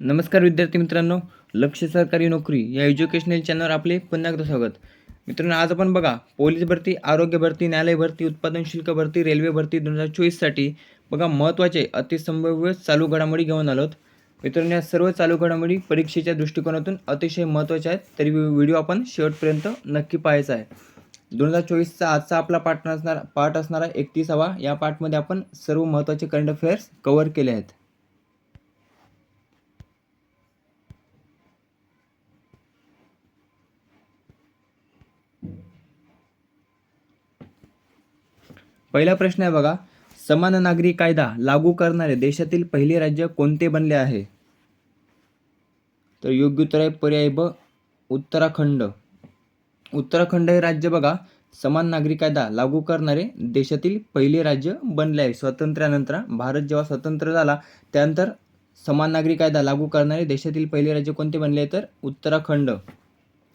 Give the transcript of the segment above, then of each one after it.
नमस्कार विद्यार्थी मित्रांनो लक्ष सरकारी नोकरी या एज्युकेशनल चॅनलवर आपले पुन्हा एकदा स्वागत. मित्रांनो आज आपण बघा पोलीस भरती आरोग्य भरती न्यायालय भरती उत्पादन शुल्क भरती रेल्वे भरती दोन हजार चोवीससाठी बघा महत्त्वाचे अतिसंभाव्य चालू घडामोडी घेऊन आलोत. मित्रांनो या सर्व चालू घडामोडी परीक्षेच्या दृष्टिकोनातून अतिशय महत्त्वाच्या आहेत तरी व्हिडिओ आपण शेवटपर्यंत नक्की पाहायचा आहे. दोन हजार चोवीसचा आजचा आपला पाठ असणार पाठ असणारा एकतीसावा या पाठमध्ये आपण सर्व महत्त्वाचे करंट अफेअर्स कव्हर केले आहेत. पहिला प्रश्न आहे बघा. समान नागरी कायदा लागू करणारे देशातील पहिले राज्य कोणते बनले आहे? तर योग्य उत्तर आहे पर्याय ब उत्तराखंड. उत्तराखंड हे राज्य बघा. समान नागरी कायदा लागू करणारे देशातील पहिले राज्य बनले आहे. स्वातंत्र्यानंतर भारत जेव्हा स्वतंत्र झाला त्यानंतर समान नागरी कायदा लागू करणारे देशातील पहिले राज्य कोणते बनले तर उत्तराखंड.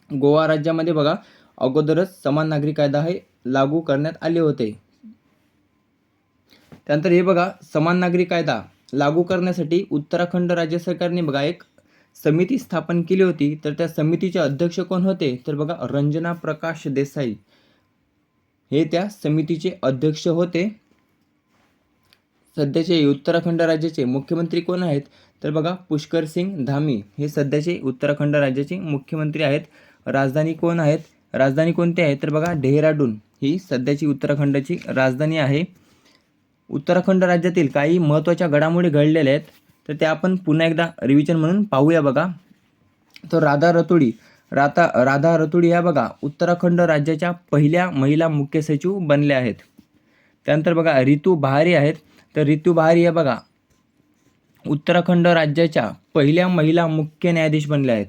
गोवा राज्यामध्ये बघा अगोदरच समान नागरी कायदा हे लागू करण्यात आले होते. त्यानंतर हे बघा समान नागरी कायदा लागू करण्यासाठी उत्तराखंड राज्य सरकारने बघा एक समिती स्थापन केली होती. तर त्या समितीचे अध्यक्ष कोण होते? तर बघा रंजना प्रकाश देसाई. हे त्या समितीचे अध्यक्ष होते. सध्याचे उत्तराखंड राज्याचे मुख्यमंत्री कोण आहेत? तर बघा पुष्कर सिंग धामी. हे सध्याचे उत्तराखंड राज्याचे मुख्यमंत्री आहेत. राजधानी कोण आहेत? राजधानी कोणती आहे? तर बघा डेहराडून. ही सध्याची उत्तराखंडाची राजधानी आहे. उत्तराखंड राज्यातील काही महत्त्वाच्या घडामोडी घडलेल्या आहेत तर त्या आपण पुन्हा एकदा रिव्हिजन म्हणून पाहूया बघा. तर राधा रतोडी राधा राधा रतोडी ह्या बघा उत्तराखंड राज्याच्या पहिल्या महिला मुख्य सचिव बनल्या आहेत. त्यानंतर बघा रितू बहारी आहेत. तर रितू बहारी या बघा उत्तराखंड राज्याच्या पहिल्या महिला मुख्य न्यायाधीश बनल्या आहेत.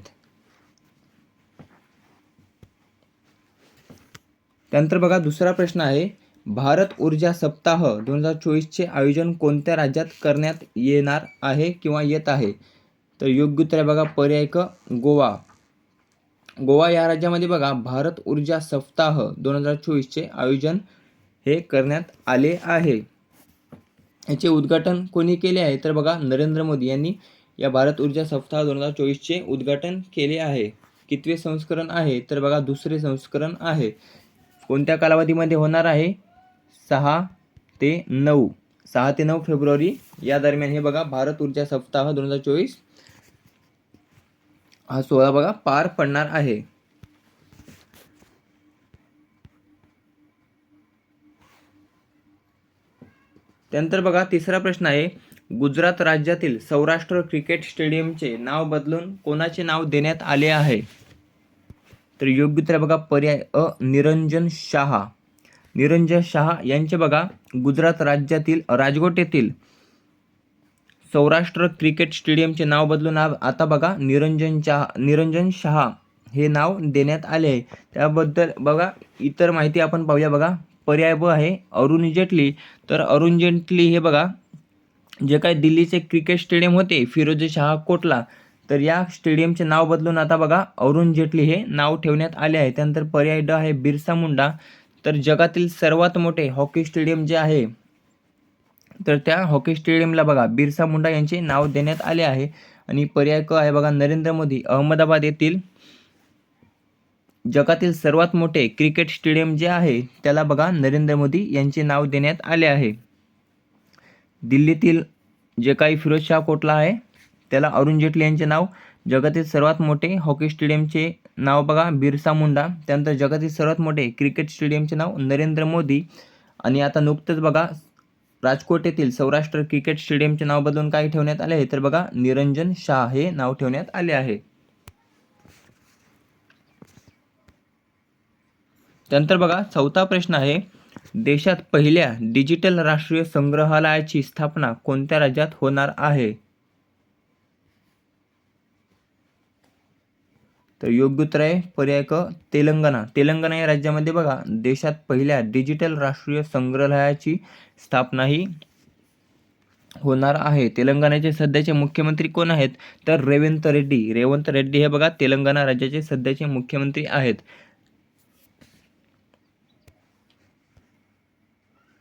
त्यानंतर बघा दुसरा प्रश्न आहे भारत ऊर्जा सप्ताह दोन हजार चोवीसचे आयोजन कोणत्या राज्यात करण्यात येणार आहे किंवा येत आहे? तर योग्य उत्तर बघा पर्याय क गोवा. गोवा या राज्यामध्ये बघा भारत ऊर्जा सप्ताह दोन हजार चोवीसचे आयोजन हे करण्यात आले आहे. याचे उद्घाटन कोणी केले आहे? तर बघा नरेंद्र मोदी यांनी या भारत ऊर्जा सप्ताह दोन हजार चोवीसचे उद्घाटन केले आहे. कितवे संस्करण आहे? तर बघा दुसरे संस्करण आहे. कोणत्या कालावधीमध्ये होणार आहे? सहा ते नऊ. सहा ते नऊ फेब्रुवारी या दरम्यान हे बघा भारत ऊर्जा सप्ताह दोन हजार चोवीस. हा सोहळा बघा पार पडणार आहे. त्यानंतर बघा तिसरा प्रश्न आहे गुजरात राज्यातील सौराष्ट्र क्रिकेट स्टेडियमचे नाव बदलून कोणाचे नाव देण्यात आले आहे? तर योग्य उत्तर बघा पर्याय अ निरंजन शहा. निरंजन शहा यांचे बघा गुजरात राज्यातील राजकोट येथील सौराष्ट्र क्रिकेट स्टेडियमचे नाव बदलून आता बघा निरंजन शहा निरंजन शहा हे नाव देण्यात आले आहे. त्याबद्दल बघा इतर माहिती आपण पाहूया बघा. पर्याय ब आहे अरुण जेटली. तर अरुण जेटली हे बघा जे काही दिल्लीचे क्रिकेट स्टेडियम होते फिरोजी शहा कोटला. तर या स्टेडियमचे नाव बदलून आता बघा अरुण जेटली हे नाव ठेवण्यात आले आहे. त्यानंतर पर्याय ड आहे बिरसा मुंडा. तर जगातील सर्वात मोठे हॉकी स्टेडियम जे आहे तर त्या हॉकी स्टेडियमला बघा बिरसा मुंडा यांचे नाव देण्यात आले आहे. आणि पर्याय क आहे बघा नरेंद्र मोदी अहमदाबाद येथील जगातील सर्वात मोठे क्रिकेट स्टेडियम जे आहे त्याला बघा नरेंद्र मोदी यांचे नाव देण्यात आले आहे. दिल्लीतील जे काही फिरोजशाह कोटला आहे त्याला अरुण जेटली यांचे नाव. जगातील सर्वात मोठे हॉकी स्टेडियमचे नाव बघा बिरसा मुंडा. त्यानंतर जगातील सर्वात मोठे क्रिकेट स्टेडियमचे नाव नरेंद्र मोदी. आणि आता नुकतंच बघा राजकोट येथील सौराष्ट्र क्रिकेट स्टेडियमचे नाव बदलून काय ठेवण्यात आले? आहे तर बघा निरंजन शाह हे नाव ठेवण्यात आले आहे. त्यानंतर बघा चौथा प्रश्न आहे. देशात पहिल्या डिजिटल राष्ट्रीय संग्रहालयाची स्थापना कोणत्या राज्यात होणार आहे? तर योग्य उत्तर आहे पर्याय क तेलंगणा. तेलंगणा या राज्यामध्ये बघा देशात पहिल्या डिजिटल राष्ट्रीय संग्रहालयाची स्थापना ही होणार आहे. तेलंगणाचे सध्याचे मुख्यमंत्री कोण आहेत? तर रेवंत रेड्डी. रेवंत रेड्डी हे बघा तेलंगणा राज्याचे सध्याचे मुख्यमंत्री आहेत.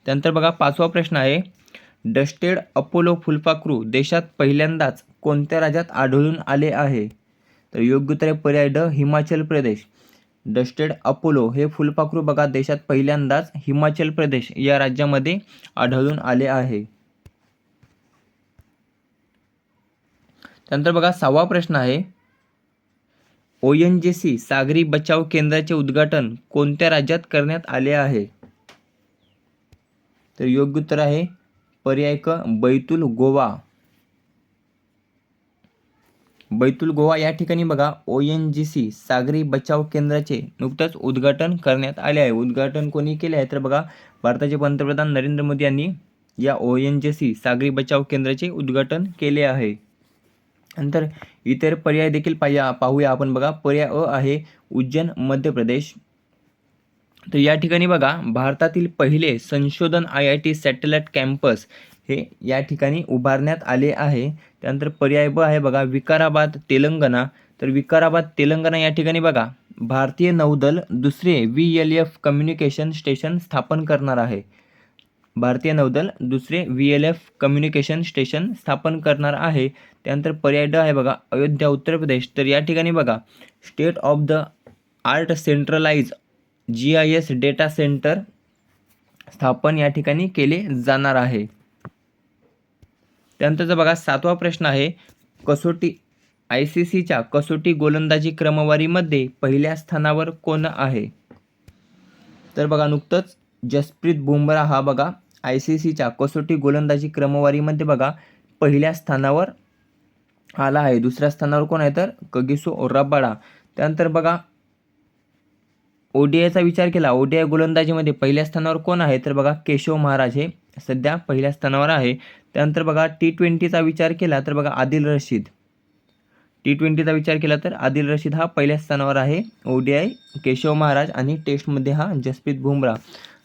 त्यानंतर बघा पाचवा प्रश्न आहे. डस्टेड अपोलो फुलपाखरू देशात पहिल्यांदाच कोणत्या राज्यात आढळून आले आहे? तर योग्य उत्तर आहे पर्याय ड हिमाचल प्रदेश. डस्टेड अपोलो हे फुलपाखरू बघा देशात पहिल्यांदाच हिमाचल प्रदेश या राज्यामध्ये आढळून आले आहे. त्यानंतर बघा सहावा प्रश्न आहे. ओ एन जी सी सागरी बचाव केंद्राचे उद्घाटन कोणत्या राज्यात करण्यात आले आहे? तर योग्य उत्तर आहे पर्याय क बैतूल गोवा. बैतूल गोवा या ठिकाणी बघा ओ एन जी सी सागरी बचाव केंद्राचे नुकतंच उद्घाटन करण्यात आले आहे. उद्घाटन कोणी केले आहे? तर बघा भारताचे पंतप्रधान नरेंद्र मोदी यांनी या ओ एन जी सी सागरी बचाव केंद्राचे उद्घाटन केले आहे. नंतर इतर पर्याय देखील पाहिया पाहूया आपण बघा. पर्याय अ आहे उज्जैन मध्य प्रदेश. तर या ठिकाणी बघा भारतातील पहिले संशोधन I I T satellite campus हे या ठिकाणी उभारण्यात आले आहे. त्यानंतर पर्याय ब आहे बघा विकाराबाद तेलंगणा. तर विकाराबाद तेलंगणा या ठिकाणी बघा भारतीय नौदल दुसरे V L F communication station स्थापन करणार आहे. भारतीय नौदल दुसरे V L F communication station स्थापन करणार आहे. त्यानंतर पर्याय ड आहे बघा अयोध्या उत्तर प्रदेश. तर या ठिकाणी बघा state of the art centralise G I S data centre स्थापन या ठिकाणी केले जाणार आहे. त्यानंतरचा बघा सातवा प्रश्न आहे कसोटी आय सी सीच्या कसोटी गोलंदाजी क्रमवारीमध्ये पहिल्या स्थानावर कोण आहे? तर बघा नुकतंच जसप्रीत बुमरा हा बघा आय सी सीच्या कसोटी गोलंदाजी क्रमवारीमध्ये बघा पहिल्या स्थानावर आला आहे. दुसऱ्या स्थानावर कोण आहे? तर कगिसो ओर्राबाडा त्यानंतर बघा ओडीआयचा विचार केला. ओडीआय गोलंदाजीमध्ये पहिल्या स्थानावर कोण आहे? तर बघा केशव महाराज हे सध्या पहिल्या स्थानावर आहे. त्यानंतर बघा टी ट्वेंटीचा विचार केला तर बघा आदिल रशीद. टी ट्वेंटीचा विचार केला तर आदिल रशीद हा पहिल्या स्थानावर आहे. ओडीआय केशव महाराज आणि टेस्टमध्ये हा जसप्रीत बुमरा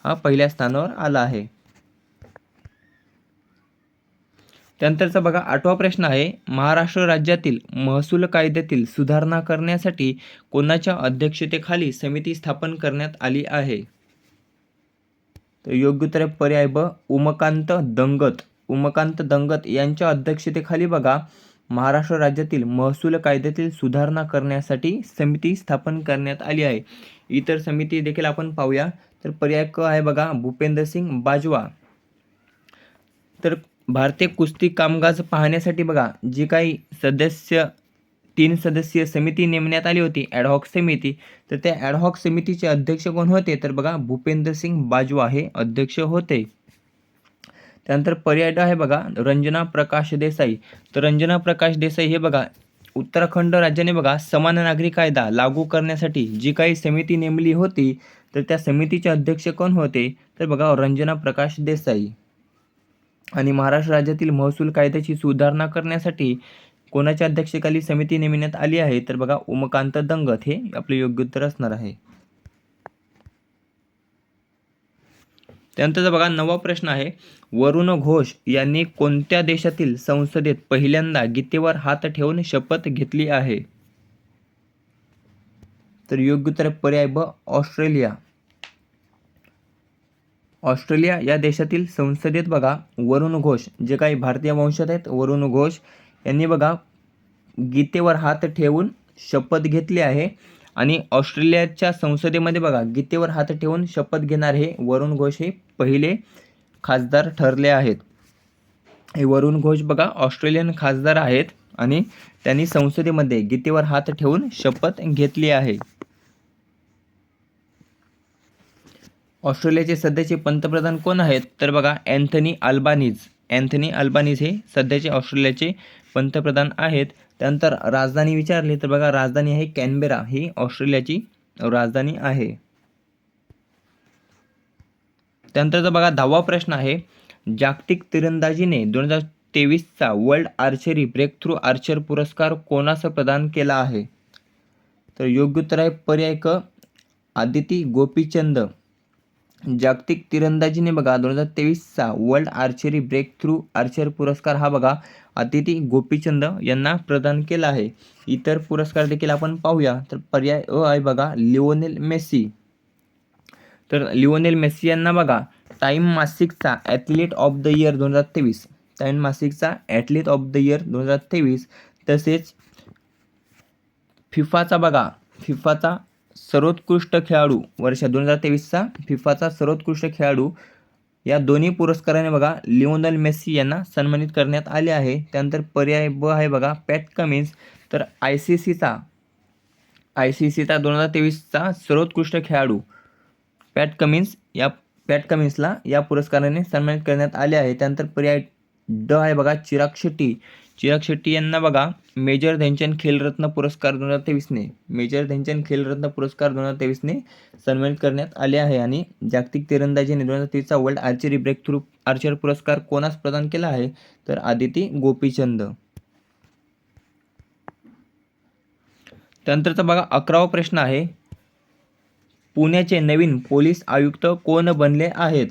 हा पहिल्या स्थानावर आला आहे. त्यानंतरचा बघा आठवा प्रश्न आहे महाराष्ट्र राज्यातील महसूल कायद्यातील सुधारणा करण्यासाठी कोणाच्या अध्यक्षतेखाली समिती स्थापन करण्यात आली आहे? तर योग्य उत्तर पर्याय ब उमकांत दंगत. उमकांत दंगत यांच्या अध्यक्षतेखाली बघा महाराष्ट्र राज्यातील महसूल कायद्यातील सुधारणा करण्यासाठी समिती स्थापन करण्यात आली आहे. इतर समिती देखील आपण पाहूया. तर पर्याय क आहे बघा भूपेंद्र सिंग बाजवा. तर भारतीय कुस्ती कामगाज पाहण्यासाठी बघा जी काही सदस्य तीन सदस्यीय समिती नेमण्यात आली होती ॲडहॉक समिती तर त्या ॲडहॉक समितीचे अध्यक्ष कोण होते? तर बघा भूपेंद्र सिंग बाजवा हे अध्यक्ष होते. त्यानंतर पर्याय आहे बघा रंजना प्रकाश देसाई. तर रंजना प्रकाश देसाई हे बघा उत्तराखंड राज्याने बघा समान नागरी कायदा लागू करण्यासाठी. जी काही समिती नेमली होती तर त्या समितीचे अध्यक्ष कोण होते? तर बघा रंजना प्रकाश देसाई. आणि महाराष्ट्र राज्यातील महसूल कायद्याची सुधारणा करण्यासाठी कोणाच्या अध्यक्षतेखाली समिती नेमण्यात आली आहे? तर बघा उमकांत दंगत हे आपले योग्य उत्तर असणार आहे. त्यानंतरचा बघा नवा प्रश्न आहे. वरुण घोष यांनी कोणत्या देशातील संसदेत पहिल्यांदा गीतेवर हात ठेवून शपथ घेतली आहे? तर योग्य उत्तर पर्याय ब ऑस्ट्रेलिया. ऑस्ट्रेलिया या देशातील संसदेत बघा वरुण घोष जे काही भारतीय वंशात आहेत वरुण घोष यांनी बघा गीतेवर हात ठेवून शपथ घेतली आहे. आणि ऑस्ट्रेलियाच्या संसदेमध्ये बघा गीतेवर हात ठेवून शपथ घेणार हे वरुण घोष हे पहिले खासदार ठरले आहेत. हे वरुण घोष बघा ऑस्ट्रेलियन खासदार आहेत आणि त्यांनी संसदेमध्ये गीतेवर हात ठेवून शपथ घेतली आहे. ऑस्ट्रेलियाचे सध्याचे पंतप्रधान कोण आहेत? तर बघा अँथनी अल्बानीज. अँथनी अल्बानीज हे सध्याचे ऑस्ट्रेलियाचे पंतप्रधान आहेत. त्यानंतर राजधानी विचारली तर बघा राजधानी आहे कॅनबेरा. ही ऑस्ट्रेलियाची राजधानी आहे. त्यानंतरचा बघा दहावा प्रश्न आहे. जागतिक तिरंदाजीने दोन हजार तेवीसचा world archery breakthrough archer पुरस्कार कोणास प्रदान केला आहे? तर योग्य उत्तर आहे पर्याय क आदिती गोपीचंद. जागतिक तिरंदाजीने बघा दोन हजार तेवीसचा world archery breakthrough archer पुरस्कार हा बघा अतिथी गोपीचंद यांना प्रदान केला आहे. इतर पुरस्कार देखील आपण पाहूया. तर पर्याय अ आहे बघा लिओनेल मेसी तर लिओनेल मेस्सी यांना बघा टाईम मासिकचा ॲथलीट ऑफ द इयर दोन हजार तेवीस. टाईम मासिकचा ॲथलीट ऑफ द इयर दोन हजार तेवीस. तसेच फिफाचा बघा फिफाचा सर्वोत्कृष्ट खेळाडू वर्ष दोन हजार तेवीसचा फिफाचा सर्वोत्कृष्ट खेळाडू या दोन्ही पुरस्काराने बघा लिओनल मेस्सी यांना सन्मानित करण्यात आले आहे. त्यानंतर पर्याय ब आहे बघा पॅट कमिन्स. तर आय सी सीचा आय सी सीचा दोन हजार तेवीसचा सर्वोत्कृष्ट खेळाडू पॅट कमिन्स या पॅट कमिन्सला या पुरस्काराने सन्मानित करण्यात आले आहे. त्यानंतर पर्याय ड आहे बघा चिराग शेट्टी. चिराग शेट्टी यांना बघा मेजर ध्यानचंद खेलरत्न पुरस्कार दोन हजार तेवीसने मेजर ध्यानचंद खेलरत्न पुरस्कार दोन हजार तेवीसने सन्मानित करण्यात आले आहे आणि जागतिक तिरंदाजीने दोन हजार तेवीसचा world archery breakthrough archer पुरस्कार कोणास प्रदान केला आहे? तर आदिती गोपीचंद. त्यानंतरचा बघा अकरावा प्रश्न आहे पुण्याचे नवीन पोलीस आयुक्त कोण बनले आहेत?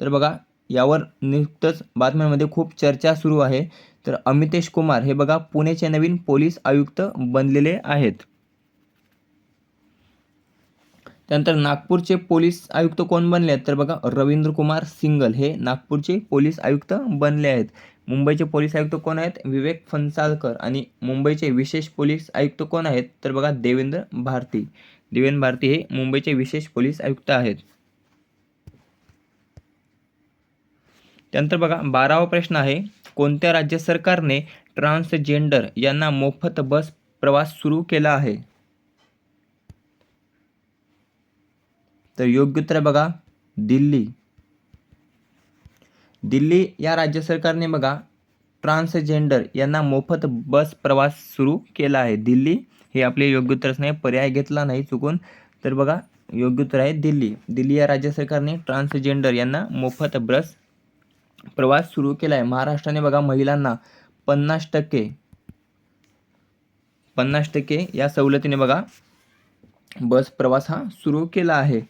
तर बघा यावर नुकतंच बातम्यांमध्ये खूप चर्चा सुरू आहे. तर अमितेश कुमार हे बघा पुण्याचे नवीन पोलीस आयुक्त बनलेले आहेत. त्यानंतर नागपूरचे पोलीस आयुक्त कोण बनले आहेत? तर बघा रवींद्र कुमार सिंगल हे नागपूरचे पोलीस आयुक्त बनले आहेत. मुंबईचे पोलीस आयुक्त कोण आहेत? विवेक फणसाळकर आणि मुंबईचे विशेष पोलीस आयुक्त कोण आहेत? तर बघा देवेंद्र भारती. देवेंद्र भारती हे मुंबईचे विशेष पोलीस आयुक्त आहेत. त्यानंतर बघा बारावा प्रश्न आहे कोणत्या राज्य सरकारने ट्रान्सजेंडर यांना मोफत बस प्रवास सुरू केला आहे? तर योग्य उत्तर बघा दिल्ली. दिल्ली या राज्य सरकारने बघा ट्रान्सजेंडर यांना मोफत बस प्रवास सुरू केला आहे. दिल्ली हे आपले योग्य उत्तरच नाही पर्याय घेतला नाही चुकून. तर बघा योग्य उत्तर आहे दिल्ली. दिल्ली या राज्य सरकारने ट्रान्सजेंडर यांना मोफत बस प्रवास सुरू केला आहे महाराष्ट्राने बघा महिलांना पन्नास टक्के पन्नास टक्के या सवलतीने बघा बस प्रवास हा सुरू केला आहे.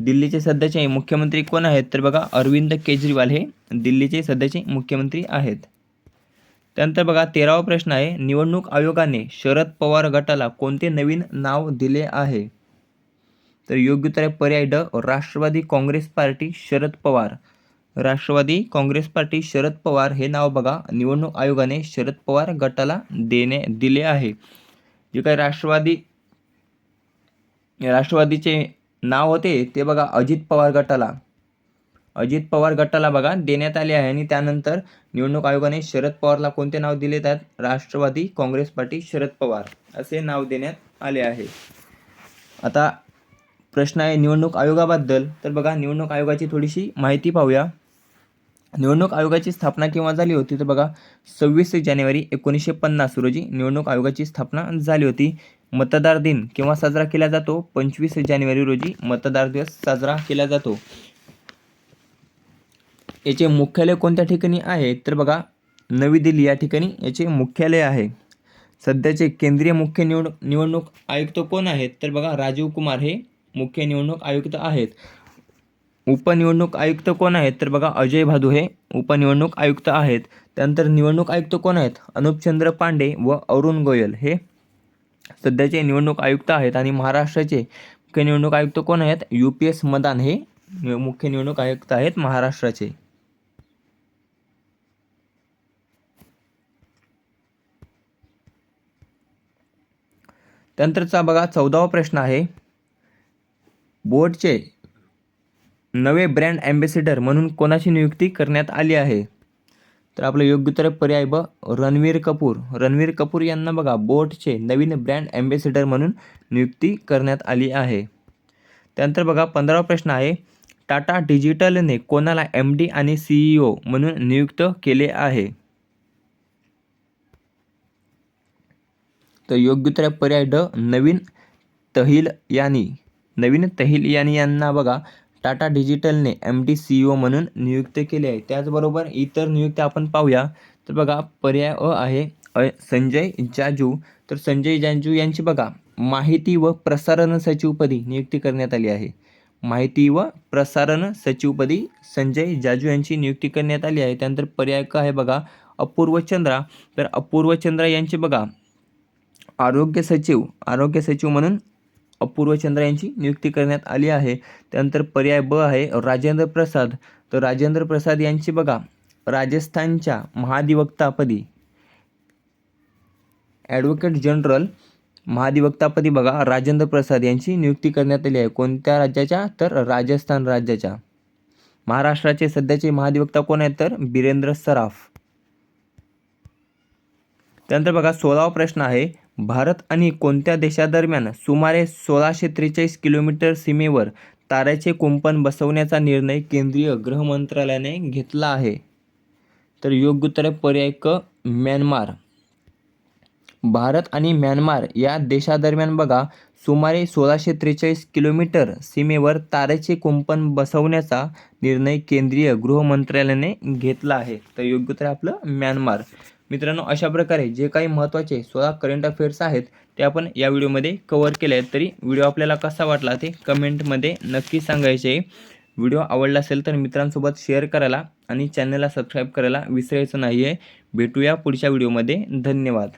दिल्लीचे सध्याचे मुख्यमंत्री कोण आहेत? तर बघा अरविंद केजरीवाल हे दिल्लीचे सध्याचे मुख्यमंत्री आहेत. त्यानंतर बघा तेरावा प्रश्न आहे निवडणूक आयोगाने शरद पवार गटाला कोणते नवीन नाव दिले आहे? तर योग्य उत्तर आहे पर्याय ड राष्ट्रवादी काँग्रेस पार्टी शरद पवार. राष्ट्रवादी काँग्रेस पार्टी शरद पवार हे नाव बघा. निवडणूक आयोगाने शरद पवार गटाला देणे दिले आहे. जे काही राष्ट्रवादी राष्ट्रवादीचे नाव होते ते बघा अजित पवार गटाला. अजित पवार गटाला बघा देण्यात आले आहे आणि त्यानंतर निवडणूक आयोगाने शरद पवारला कोणते नाव दिले त्यात राष्ट्रवादी काँग्रेस पार्टी शरद पवार असे नाव देण्यात आले आहे. आता प्रश्न आहे निवडणूक आयोगाबद्दल. तर बघा निवडणूक आयोगाची थोडीशी माहिती पाहूया. निवडणूक आयोगाची स्थापना केव्हा झाली होती? तर बघा सव्वीस जानेवारी एकोणीसशे पन्नास रोजी निवडणूक आयोगाची स्थापना झाली होती. मतदार दिन केव्हा साजरा केला जातो? पंचवीस जानेवारी रोजी मतदार दिवस साजरा केला जातो. याचे मुख्यालय कोणत्या ठिकाणी आहे? तर बघा नवी दिल्ली या ठिकाणी याचे मुख्यालय आहे. सध्याचे केंद्रीय मुख्य निवड निवडणूक आयुक्त कोण आहेत? तर बघा राजीव कुमार हे मुख्य निवडणूक आयुक्त आहेत. उपनिवडणूक आयुक्त कोण आहेत? तर बघा अजय भादू हे उपनिवडणूक आयुक्त आहेत. त्यानंतर निवडणूक आयुक्त कोण आहेत? अनुपचंद्र पांडे व अरुण गोयल. हे सध्याचे निवडणूक आयुक्त आहेत आणि महाराष्ट्राचे मुख्य निवडणूक आयुक्त कोण आहेत? यू पी एस मदान हे मुख्य निवडणूक आयुक्त आहेत महाराष्ट्राचे. त्यानंतरचा बघा चौदावा प्रश्न आहे. बोर्डचे नवे ब्रँड ॲम्बेसिडर म्हणून कोणाची नियुक्ती करण्यात आली आहे? तर आपलं योग्य उत्तर पर्याय ब रणवीर कपूर. रणवीर कपूर यांना बघा बोटचे नवीन ब्रँड ॲम्बेसिडर म्हणून नियुक्ती करण्यात आली आहे. त्यानंतर बघा पंधरावा प्रश्न आहे टाटा डिजिटलने कोणाला एम डी आणि सीईओ म्हणून नियुक्त केले आहे? तर योग्य उत्तर पर्याय ड नवीन तहिल यानी. नवीन तहिल यानी यांना बघा टाटा डिजिटलने एम डी सी ओ म्हणून नियुक्त केले आहे. त्याचबरोबर इतर नियुक्त्या आपण पाहूया. तर बघा पर्याय अ आहे अ संजय जाजू. तर संजय जाजू यांची बघा माहिती व प्रसारण सचिवपदी नियुक्ती करण्यात आली आहे. माहिती व प्रसारण सचिवपदी संजय जाजू यांची नियुक्ती करण्यात आली आहे. त्यानंतर पर्याय क आहे बघा अपूर्व चंद्रा. तर अपूर्व चंद्रा यांची बघा आरोग्य सचिव आरोग्य सचिव म्हणून अपूर्व चंद्र यांची नियुक्ती करण्यात आली आहे. त्यानंतर पर्याय ब आहे राजेंद्र प्रसाद. तर राजेंद्र प्रसाद यांची बघा राजस्थानच्या महाधिवक्तापदी ॲडव्होकेट जनरल महाधिवक्तापदी बघा राजेंद्र प्रसाद यांची नियुक्ती करण्यात आली आहे. कोणत्या राज्याच्या? तर राजस्थान राज्याच्या. महाराष्ट्राचे सध्याचे महाधिवक्ता कोण आहेत? तर बिरेंद्र सराफ. त्यानंतर बघा सोळावा प्रश्न आहे. भारत आणि कोणत्या देशादरम्यान सुमारे सोळाशे त्रेचाळीस किलोमीटर सीमेवर ताऱ्याचे कुंपण बसवण्याचा निर्णय केंद्रीय गृहमंत्रालयाने घेतला आहे. तर योग्य उत्तर पर्याय क म्यानमार. भारत आणि म्यानमार या देशादरम्यान बघा सुमारे सोळाशे त्रेचाळीस किलोमीटर सीमेवर ताऱ्याचे कुंपण बसवण्याचा निर्णय केंद्रीय गृहमंत्रालयाने घेतला आहे. तर योग्य उत्तर आपलं म्यानमार. मित्रांनो अशा प्रकारे जे काही महत्त्वाचे सोळा करंट अफेअर्स आहेत ते आपण या व्हिडिओमध्ये कवर केले आहेत. तरी व्हिडिओ आपल्याला कसा वाटला ते कमेंटमध्ये नक्की सांगायचे. व्हिडिओ आवडला असेल तर मित्रांसोबत शेअर करायला आणि चॅनलला सबस्क्राईब करायला विसरायचं नाही आहे भेटूया पुढच्या व्हिडिओमध्ये. धन्यवाद.